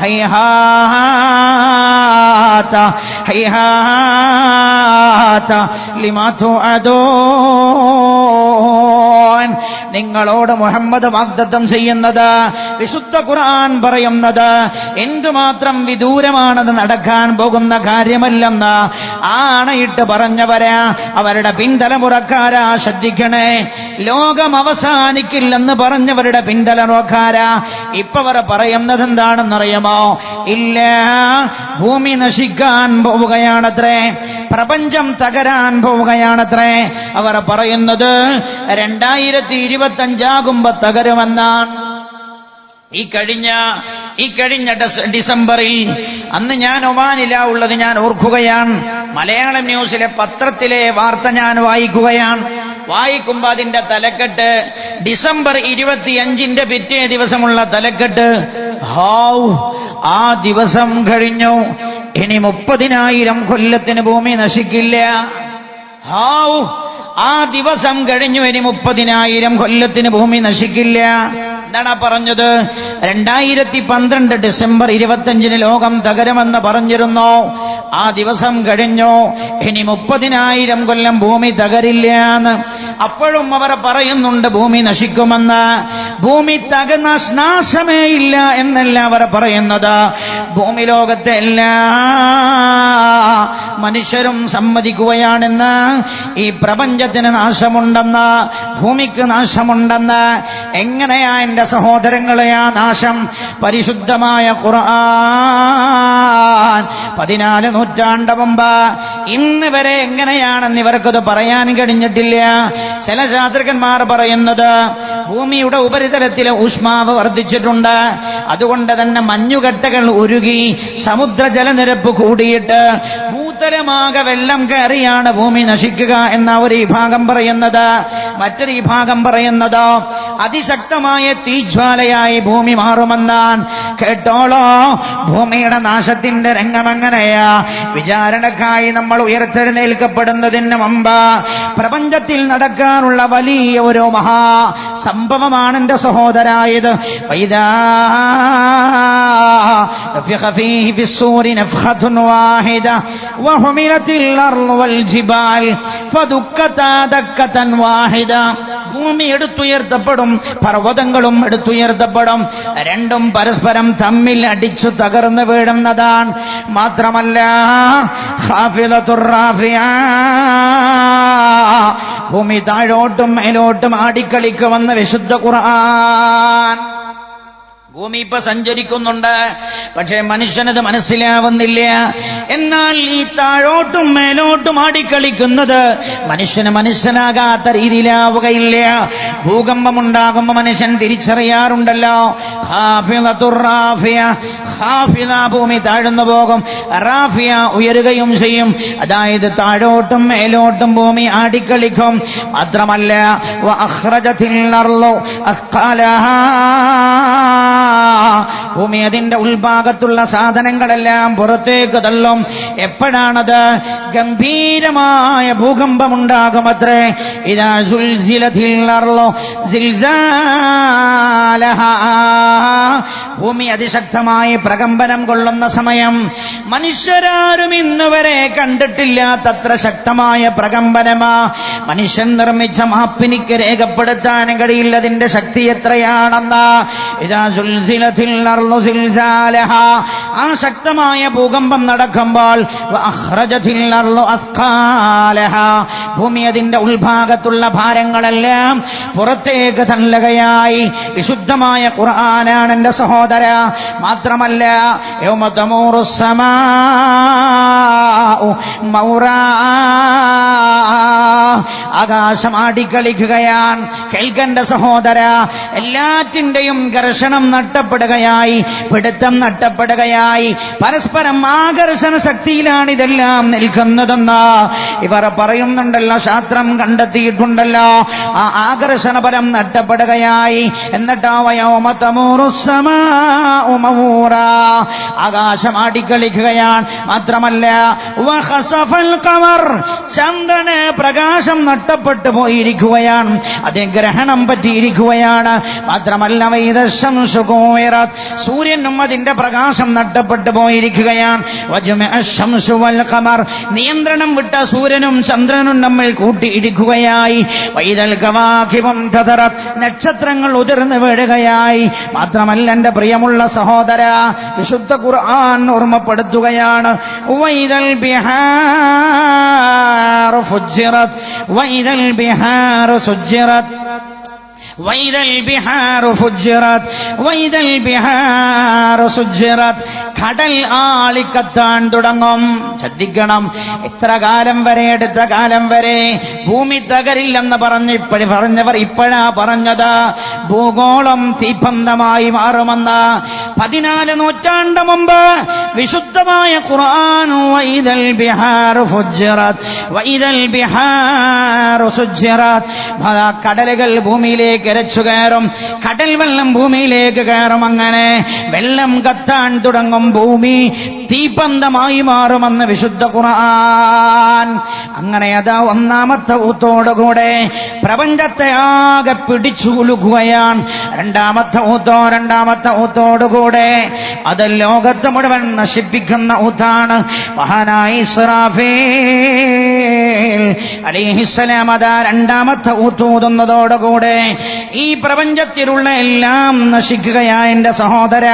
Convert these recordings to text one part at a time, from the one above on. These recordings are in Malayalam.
ഹൈഹാത്ത ഹൈഹാത്ത ലിമാതു തുഅദൂൻ. നിങ്ങളോട് മുഹമ്മദ് വാഗ്ദത്തം ചെയ്യുന്നത് വിശുദ്ധ ഖുർആൻ പറയുന്നത് എന്തുമാത്രം വിദൂരമാണത് നടക്കാൻ പോകുന്ന കാര്യമല്ലെന്ന് ആണയിട്ട് പറഞ്ഞവരാ അവരുടെ പിന്തലമുറക്കാരാ ശ്രദ്ധിക്കണേ. ലോകം അവസാനിക്കില്ലെന്ന് പറഞ്ഞവരുടെ പിന്തലമുറക്കാരാ ഇപ്പൊ അവർ പറയുന്നത് എന്താണെന്നറിയുമോ ഇല്ല ഭൂമി നശിക്കാൻ പോവുകയാണത്രേ. പ്രപഞ്ചം തകരാൻ പോവുകയാണത്രേ. അവർ പറയുന്നത് രണ്ടായിരത്തി ഇരുപത്തി അഞ്ചാകുമ്പോ തകരുമെന്നാണ്. ഈ കഴിഞ്ഞ ഈ കഴിഞ്ഞ ഡിസംബറിൽ അന്ന് ഞാൻ ഒമാനില ഉള്ളത് ഞാൻ ഓർക്കുകയാണ്. മലയാളം ന്യൂസിലെ പത്രത്തിലെ വാർത്ത ഞാൻ വായിക്കുകയാണ്. വായിക്കുമ്പോ അതിന്റെ തലക്കെട്ട്. ഡിസംബർ ഇരുപത്തിയഞ്ചിന്റെ പിറ്റേ ദിവസമുള്ള തലക്കെട്ട്. ഹൗ ആ ദിവസം കഴിഞ്ഞു. ഇനി മുപ്പതിനായിരം കൊല്ലത്തിന് ഭൂമി നശിക്കില്ല. ഹൗ ആ ദിവസം കഴിഞ്ഞു. ഇനി മുപ്പതിനായിരം കൊല്ലത്തിന് ഭൂമി നശിക്കില്ല. എന്താണ് പറഞ്ഞത്? രണ്ടായിരത്തി പന്ത്രണ്ട് ഡിസംബർ ഇരുപത്തഞ്ചിന് ലോകം തകരുമെന്ന് പറഞ്ഞിരുന്നു. ആ ദിവസം കഴിഞ്ഞു. ഇനി മുപ്പതിനായിരം കൊല്ലം ഭൂമി തകരില്ല എന്ന്. അപ്പോഴും അവർ പറയുന്നുണ്ട് ഭൂമി നശിക്കുമെന്ന്. ഭൂമി തകർന്ന നാശമേ ഇല്ല എന്നല്ല അവർ പറയുന്നത്. ഭൂമി ലോകത്തെ എല്ലാ മനുഷ്യരും സമ്മതിക്കുകയാണെന്ന്. ഈ പ്രപഞ്ചത്തിന് നാശമുണ്ടെന്ന് ഭൂമിക്ക് നാശമുണ്ടെന്ന്. എങ്ങനെയാ എന്റെ സഹോദരങ്ങളെ ആ നാശം? പരിശുദ്ധമായ ഖുർആൻ പതിനാല് നൂറ്റാണ്ട് മുമ്പ് ഇന്ന് വരെ എങ്ങനെയാണെന്ന് ഇവർക്കത് പറയാൻ കഴിഞ്ഞിട്ടില്ല. ചില ശാസ്ത്രജ്ഞന്മാർ പറയുന്നത് ഭൂമിയുടെ ഉപരിതലത്തിലെ ഊഷ്മാവ് വർദ്ധിച്ചിട്ടുണ്ട്. അതുകൊണ്ട് തന്നെ മഞ്ഞുകട്ടകൾ ഉരുകി സമുദ്ര ജലനിരപ്പ് കൂടിയിട്ട് ഭൂതലമാകെ വെള്ളം കയറിയാണ് ഭൂമി നശിക്കുക എന്ന ഒരു വിഭാഗം പറയുന്നത്. മറ്റൊരു വിഭാഗം പറയുന്നത് അതിശക്തമായ തീജ്വാലയായി ഭൂമി മാറുമെന്നാണ് കേട്ടോളോ ഭൂമിയുടെ നാശത്തിന്റെ രംഗമെങ്ങനെയാ വിചാരണക്കായി നമ്മൾ ഉയർത്തെഴുന്നേൽക്കപ്പെടുന്നതിന് മുമ്പ് പ്രപഞ്ചത്തിൽ നടക്കാനുള്ള വലിയ ഒരു മഹാ സംഭവമാണ് എന്റെ സഹോദരായത് വൈദാ نفخ فيه في الصور نفخة واحدة وحملت الأرض والجبال فدكتا دكة واحدة ഭൂമി എടുത്തുയർത്തപ്പെടും പർവതങ്ങളും എടുത്തുയർത്തപ്പെടും രണ്ടും പരസ്പരം തമ്മിൽ അടിച്ചു തകർന്നു വീഴുന്നതാണ് മാത്രമല്ല. ഭൂമി താഴോട്ടും മേലോട്ടും ആടിക്കളിക്കുമെന്ന് വിശുദ്ധ ഖുർആൻ ഭൂമി ഇപ്പൊ സഞ്ചരിക്കുന്നുണ്ട്. പക്ഷേ മനുഷ്യനത് മനസ്സിലാവുന്നില്ല. എന്നാൽ ഈ താഴോട്ടും മേലോട്ടും ആടിക്കളിക്കുന്നത് മനുഷ്യന് മനസ്സിലാകാത്ത രീതിയിലാവുകയില്ല. ഭൂകമ്പം ഉണ്ടാകുമ്പോ മനുഷ്യൻ തിരിച്ചറിയാറുണ്ടല്ലോ. ഭൂമി താഴ്ന്നു പോകും. റാഫിയ ഉയരുകയും ചെയ്യും. അതായത് താഴോട്ടും മേലോട്ടും ഭൂമി ആടിക്കളിക്കും. മാത്രമല്ല അഹ്റജത്തിൽ ഭൂമി അതിന്റെ ഉൾഭാഗത്തുള്ള സാധനങ്ങളെല്ലാം പുറത്തേക്ക് തള്ളും. എപ്പോഴാണത്? ഗംഭീരമായ ഭൂകമ്പമുണ്ടാകുമത്രേ. ഇതാ സുൽസിലത്തിൽ അർളു. സിൽസാലഹാ. ഭൂമി അതിശക്തമായി പ്രകമ്പനം കൊള്ളുന്ന സമയം മനുഷ്യരാരും ഇന്നുവരെ കണ്ടിട്ടില്ലാത്തത്ര ശക്തമായ പ്രകമ്പനമാ. മനുഷ്യൻ നിർമ്മിച്ച മാപ്പിനിക്ക് രേഖപ്പെടുത്താൻ കഴിയില്ല. അതിന്റെ ശക്തി എത്രയാണെന്ന്? ആ ശക്തമായ ഭൂകമ്പം നടക്കുമ്പോൾ. ഭൂമി അതിന്റെ ഉൾഭാഗത്തുള്ള ഭാരങ്ങളെല്ലാം പുറത്തേക്ക് തള്ളുകയായി വിശുദ്ധമായ ഖുർആനാണ് എന്റെ സഹോദര മാത്രമല്ല. ആകാശം ആടിക്കളിക്കുകയാണ് കേൾക്കേണ്ട സഹോദര എല്ലാറ്റിന്റെയും ഘർഷണം നഷ്ടപ്പെടുകയായി പിടുത്തം നഷ്ടപ്പെടുകയായി. പരസ്പരം ആകർഷണ ശക്തിയിലാണ് ഇതെല്ലാം നിൽക്കുന്നതെന്ന് ഇവർ പറയുന്നുണ്ടല്ലോ ശാസ്ത്രം കണ്ടെത്തിയിട്ടുണ്ടല്ലോ. ആ ആകർഷണ നട്ടപ്പെടുകയായി നഷ്ടപ്പെടുകയായി. എന്നിട്ടോ വയോമതമൂറുസമാറ ആകാശം ആടിക്കളിക്കുകയാണ് മാത്രമല്ല ചന്ദ്രന് പ്രകാശം നഷ്ടപ്പെട്ടു പോയിരിക്കുകയാണ്. അതിന് ഗ്രഹണം പറ്റിയിരിക്കുകയാണ്. മാത്രമല്ല കൂവിറത് സൂര്യനും അതിന്റെ പ്രകാശം നഷ്ടപ്പെട്ടു പോയിരിക്കുകയാണ്. നിയന്ത്രണം വിട്ട സൂര്യനും ചന്ദ്രനും നമ്മൾ കൂട്ടിയിടിക്കുകയായി. വൈതൽ കവാഖിബം തതറത് നക്ഷത്രങ്ങൾ ഉതിർന്നു വീഴുകയായി. മാത്രമല്ല എന്റെ പ്രിയമുള്ള സഹോദര വിശുദ്ധ ഖുർആൻ ഓർമ്മപ്പെടുത്തുകയാണ്. വൈതൽ ബിഹാർ ഫുജിറത് വൈതൽ ബിഹാർ സുജ്ജിറത്. وإذا البحار فجرت وإذا البحار سجرت കടൽ ആളിക്കത്താൻ തുടങ്ങും. ശ്രദ്ധിക്കണം എത്ര കാലം വരെ എടുത്ത കാലം വരെ ഭൂമി തകരില്ലെന്ന് പറഞ്ഞ് ഇപ്പഴി പറഞ്ഞവർ ഇപ്പോഴാ പറഞ്ഞത്. ഭൂഗോളം തീപന്തമായി മാറുമെന്ന്. പതിനാല് നൂറ്റാണ്ട് മുമ്പ് വിശുദ്ധമായ ഖുർആൻ വൈദൽ ബിഹാർ വൈദൽ ബിഹാർ കടലുകൾ ഭൂമിയിലേക്ക് ഇരച്ചു കയറും കടൽ വെള്ളം ഭൂമിയിലേക്ക് കയറും അങ്ങനെ വെള്ളം കത്താൻ തുടങ്ങും. ഭൂമി തീപന്തമായി മാറുമെന്ന് വിശുദ്ധ ഖുർആൻ. അങ്ങനെ അതാ ഒന്നാമത്തെ ഊത്തോടുകൂടെ പ്രപഞ്ചത്തെ ആകെ പിടിച്ചു കുലുക്കുകയാണ് രണ്ടാമത്തെ ഊത്തോ രണ്ടാമത്തെ ഊത്തോടുകൂടെ അത് ലോകത്ത് മുഴുവൻ നശിപ്പിക്കുന്ന ഊത്താണ്. മഹാനായി ഇസ്രാഫീൽ. അലിഹിസ്സലാം അതാ രണ്ടാമത്തെ ഊത്തൂതുന്നതോടുകൂടെ ഈ പ്രപഞ്ചത്തിലുള്ള എല്ലാം നശിക്കുകയാ എന്റെ സഹോദര.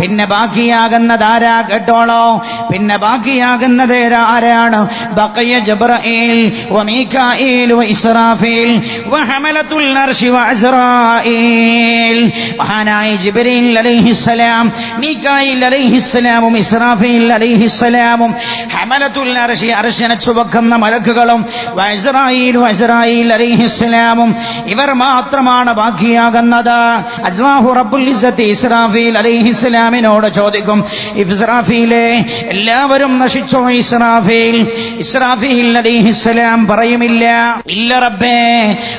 പിന്നെ ബാക്കിയാകുന്നത് ആരാ കേട്ടോളോ? പിന്നെ ബാക്കിയാകുന്നത് ആരാണ്? ബക്കയ ജബ്രഈൽ വമീകായിൽ വഇസ്രാഫീൽ വഹമലത്തുൽ അർശി വഅസ്രാഈൽ മഹാനായ ജിബ്രീൽ അലൈഹിസ്സലാം മീകായിൽ അലൈഹിസ്സലാമും ഇസ്രാഫീൽ അലൈഹിസ്സലാമും ഹമലത്തുൽ അർശി അർശനെ ചുവക്കുന്ന മലക്കുകളും വഅസ്രാഈൽ വഅസ്രാഈൽ അലൈഹിസ്സലാമും ഇവർ മാത്രമാണ് ബാക്കിയാകുന്നത്. അജ്മാഹു റബ്ബുൽ ഇസ്രാഫീൽ അലൈഹിസ്സലാമിനോട് ചോദിക്കും ഇസ്രാഫീലെ എല്ലാവരും നശിച്ചോ ഇസ്രാഫീൽ? ഇസ്രാഫീൽ അലൈഹിസ്സലാം പറയുമില്ല. ഇല്ല റബ്ബേ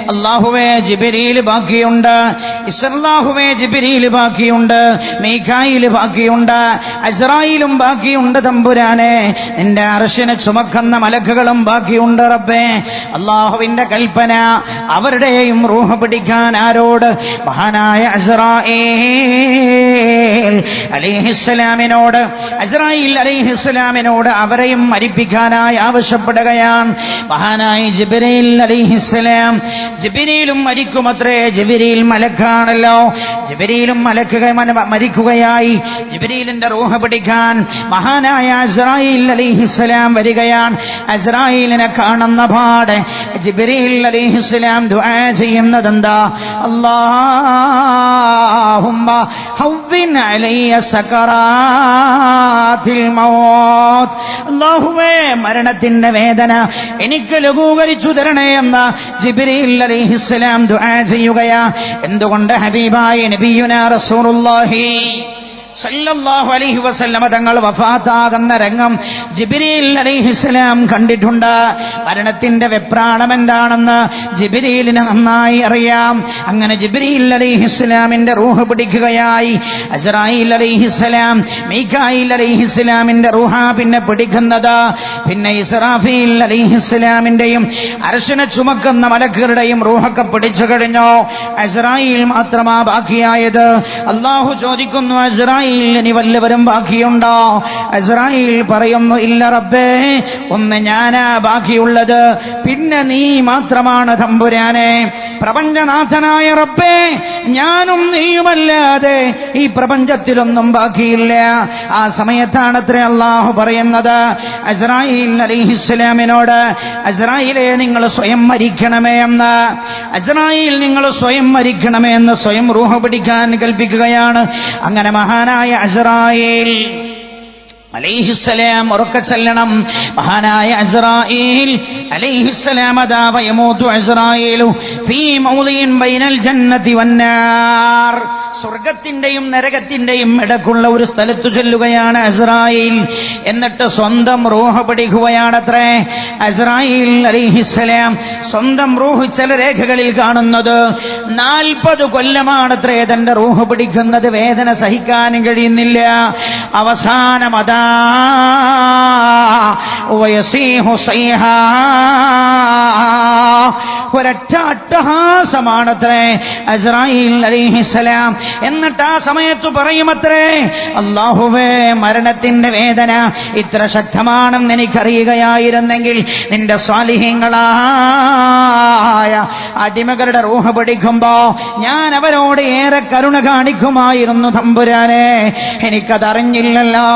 അള്ളാഹുവേ ജിബിരിയിൽ ബാക്കിയുണ്ട്. ഇസ്ലാഹുവേ ജിബിരിയിൽ ബാക്കിയുണ്ട്. മീഖായിൽ ബാക്കിയുണ്ട്. അസ്രായിലും ബാക്കിയുണ്ട് തമ്പുരാനെ. നിന്റെ അർശനെ ചുമക്കുന്ന മലക്കുകളും ബാക്കിയുണ്ട് റബ്ബേ. അള്ളാഹുവിന്റെ കൽപ്പന അവരുടെയും റൂഹ പിടിക്കാൻ ആരോട്? മഹാനായ അസ്രായേൽ അലിഹിസ്സലാമിനോട് അസ്രായിൽ അലിഹിസ്സലാമിനോട് അവരെയും മരിപ്പിക്കാനായി ആവശ്യപ്പെടുകയാണ്. മഹാനായി ജിബിരയിൽ അലിഹിസ്സലാം ജിബിരിയിലും മരിക്കുമത്രേ ജിബിരിയിൽ മലക്കാണല്ലോ. ജിബിരിയിലും മലക്കുക മരിക്കുകയായി. ജിബിരിയിലിന്റെ റൂഹ പിടിക്കാൻ മഹാനായ അസ്രായിൽ അലിഹിസ്സലാം വരികയാണ്. അസ്രായിലിനെ കാണുന്ന പാടെ ജിബിരിൽ അലൈഹിസ്സലാം ദുആ അല്ലാഹുമ്മ ഹവ്വിൻ അലയ്യ സകറാത്തിൽ മൗത്ത്. അല്ലാഹുവേ മരണത്തിന്റെ വേദന എനിക്ക് ലഘൂകരിച്ചു തരണേ എന്ന ജിബ്രീൽ അലൈഹിസ്സലാം ദുആ ചെയ്യുകയാ. എന്തുകൊണ്ട് ഹബീബായ നബിയുന റസൂലുള്ളാഹി? സല്ലല്ലാഹു അലൈഹി വസല്ലമ തങ്ങൾ വഫാത്താകുന്ന രംഗം ജിബ്രീൽ അലൈഹിസ്സലാം കണ്ടിട്ടുണ്ട്. മരണത്തിന്റെ വെപ്രാണം എന്താണെന്ന് ജിബ്രീലിന് നന്നായി അറിയാം. അങ്ങനെ ജിബ്രീൽ അലൈഹിസ്സലാമിന്റെ റൂഹ് പിടിക്കുകയായി. അസ്രായിൽ അലൈഹിസ്സലാം മീഖായിൽ അലൈഹിസ്സലാമിന്റെ റൂഹ പിന്നെ പിടിക്കുന്നത്. പിന്നെ ഇസ്രാഫീൽ അലൈഹിസ്സലാമിന്റെയും അർശന ചുമക്കുന്ന മലക്കുകളുടെയും റൂഹൊക്കെ പിടിച്ചു കഴിഞ്ഞു. അസ്രായിൽ മാത്രമാ ബാക്കിയായത്. അള്ളാഹു ചോദിക്കുന്നു അസ്രായിൽ വല്ലവരും ബാക്കിയുണ്ടോ? അസ്രായിൽ പറയുന്നു ഇല്ല റബ്ബേ ഒന്ന് ഞാനാ ബാക്കിയുള്ളത്. പിന്നെ നീ മാത്രമാണ് തമ്പുരാനെ. പ്രപഞ്ചനാഥനായ റബ്ബേ ഞാനും നീയുമല്ലാതെ ഈ പ്രപഞ്ചത്തിലൊന്നും ബാക്കിയില്ല. ആ സമയത്താണ് അത്ര അള്ളാഹു പറയുന്നത്. അസ്രായിൽ അലിഹിസ്ലാമിനോട് അസ്രായിലെ നിങ്ങൾ സ്വയം മരിക്കണമേ എന്ന്. അസ്രായിൽ നിങ്ങൾ സ്വയം മരിക്കണമേ എന്ന് സ്വയം റൂഹ പിടിക്കാൻ കൽപ്പിക്കുകയാണ്. അങ്ങനെ മഹാനായ അസ്രായേൽ അലൈഹിസ്സലാം ഉറക്ക ചെല്ലണം. മഹാനായ അസ്രായേൽ അലൈഹിസ്സലാം അതാ വയമൂത്തു അസ്രായേലു ഫീ മൗളിൻ ബൈനൽ ജന്നതി വന്നാർ. സ്വർഗത്തിന്റെയും നരകത്തിന്റെയും ഇടക്കുള്ള ഒരു സ്ഥലത്തു ചെല്ലുകയാണ് അസ്രായിൽ. എന്നിട്ട് സ്വന്തം റൂഹ് പിടിക്കുകയാണത്രേ. അസ്രായിൽ അലിഹിസ്സലാം സ്വന്തം റൂഹ് ചില രേഖകളിൽ കാണുന്നത്. നാൽപ്പത് കൊല്ലമാണത്രേ തന്റെ റൂഹ് പിടിക്കുന്നത്. വേദന സഹിക്കാനും കഴിയുന്നില്ല. അവസാനം അതാ ഒരൊറ്റ അട്ടഹാസമാണത്രേ. അസ്രായിൽ അലിഹിസലാം എന്നിട്ട് ആ സമയത്ത് പറയുമത്രേ അള്ളാഹുവേ മരണത്തിന്റെ വേദന ഇത്ര ശക്തമാണെന്ന് എനിക്കറിയുകയായിരുന്നെങ്കിൽ നിന്റെ സ്വാലിഹ്യങ്ങളായ അടിമകളുടെ റൂഹ പിടിക്കുമ്പോ ഞാൻ അവരോട് ഏറെ കരുണ കാണിക്കുമായിരുന്നു തമ്പുരാനെ. എനിക്കതറിഞ്ഞില്ലല്ലോ.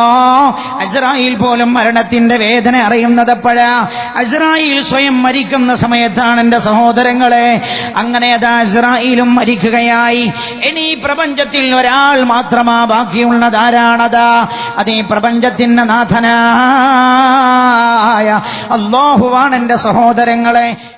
അസ്രായിൽ പോലും മരണത്തിന്റെ വേദന അറിയുന്നത് എപ്പോഴാ? അസ്രായിൽ സ്വയം മരിക്കുന്ന സമയത്താണ് എന്റെ സഹോദരങ്ങളെ അങ്ങനെ അതാ ഇസ്രായേലും മരിക്കുകയായി. ഇനി പ്രപഞ്ചത്തിൽ ഒരാൾ മാത്രമാ ബാക്കിയുള്ളത് ആരാണതാ? അത് ഈ പ്രപഞ്ചത്തിന്റെ നാഥനായ അള്ളാഹുവാണ് എന്റെ സഹോദരങ്ങളെ.